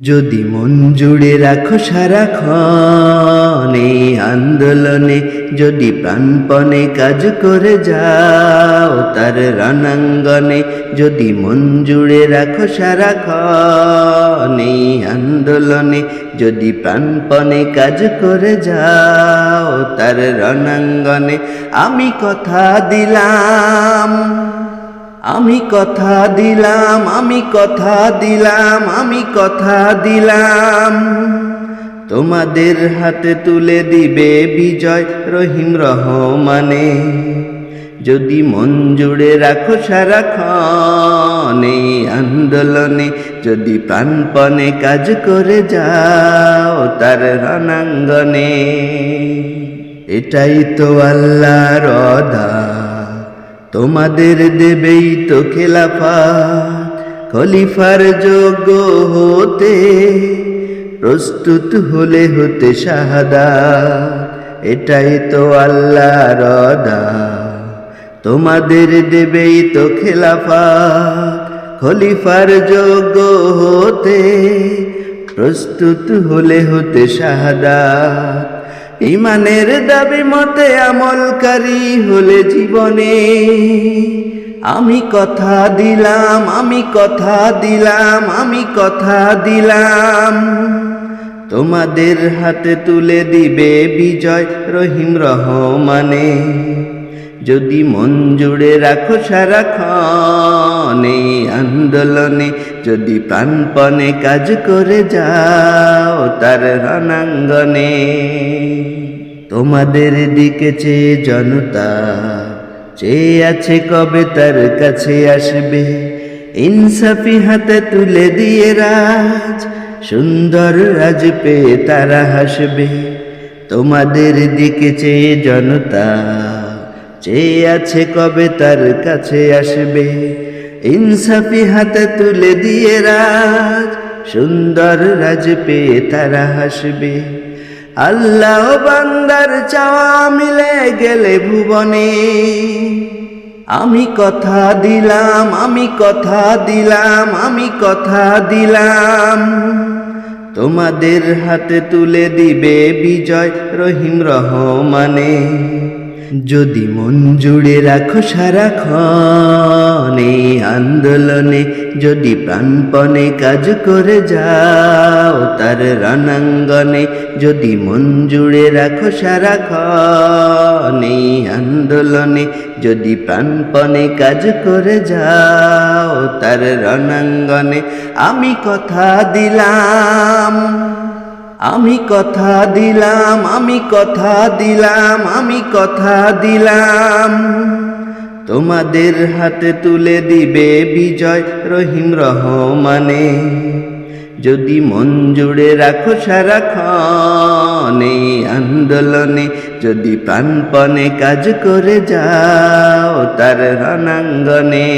যদি মন জুড়ে রাখো সারাক্ষণ এই আন্দোলনে, যদি প্রাণপণে কাজ করে যাও তার রণাঙ্গনে, যদি মন জুড়ে রাখো সারাক্ষণ এই আন্দোলনে, যদি প্রাণপণে কাজ করে যাও তার রণাঙ্গনে, আমি কথা দিলাম। আমি কথা দিলাম, আমি কথা দিলাম, আমি কথা দিলাম। তোমাদের হাতে তুলে দিবে বিজয় রহিম রহমানে। যদি মন জুড়ে রাখো সারাক্ষণ আন্দোলনে, যদি প্রাণপণে কাজ করে যাও তার রণাঙ্গনে। এটাই তো আল্লাহর অদা তোমাদের দেবেই তো খেলাফা খলিফার যোগ্য হতে প্রস্তুত হলে হতে শাহাদা এটাই তো আল্লাহ রদা তোমাদের দেবেই তো খেলাফা খলিফার যোগ্য হতে প্রস্তুত হলে হতে শাহাদা ইমানের দাবি মতে আমলকারী হলে জীবনে। আমি কথা দিলাম, আমি কথা দিলাম, আমি কথা দিলাম। তোমাদের হাতে তুলে দিবে বিজয় রহিম রহমানে। যদি মন জুড়ে রাখো সারাক্ষণ আন্দোলনে, যদি প্রাণপণে কাজ করে যাও তার রণাঙ্গনে। তোমাদের দিকে চেয়ে জনতা চেয়ে আছে কবে তার কাছে আসবে? ইনসাফি হাতে তুলে দিয়ে রাজ, সুন্দর রাজ পেয়ে তারা হাসবে। তোমাদের দিকে চেয়ে জনতা চেয়ে আছে কবে তার কাছে আসবে? ইনসাফি হাতে তুলে দিয়ে রাজ, সুন্দর রাজ পেয়ে তারা হাসবে। আল্লাহ বান্দার চাওয়া মিলে গেলে ভুবনে। আমি কথা দিলাম, আমি কথা দিলাম, আমি কথা দিলাম। তোমাদের হাতে তুলে দিবে বিজয় রহিম রহমানে। যদি মন জুড়ে রাখো সারাক্ষণ আন্দোলনে, যদি প্রাণপণে কাজ করে যাও তার রণাঙ্গনে, যদি মন জুড়ে রাখো সারাক্ষণ আন্দোলনে, যদি প্রাণপণে কাজ করে যাও তার রণাঙ্গনে, আমি কথা দিলাম। আমি কথা দিলাম, আমি কথা দিলাম, আমি কথা দিলাম। তোমাদের হাতে তুলে দিবে বিজয় রহিম রহমানে। যদি মন জুড়ে রাখো সারাক্ষণ আন্দোলনে, যদি প্রাণপণে কাজ করে যাও তার রণাঙ্গনে।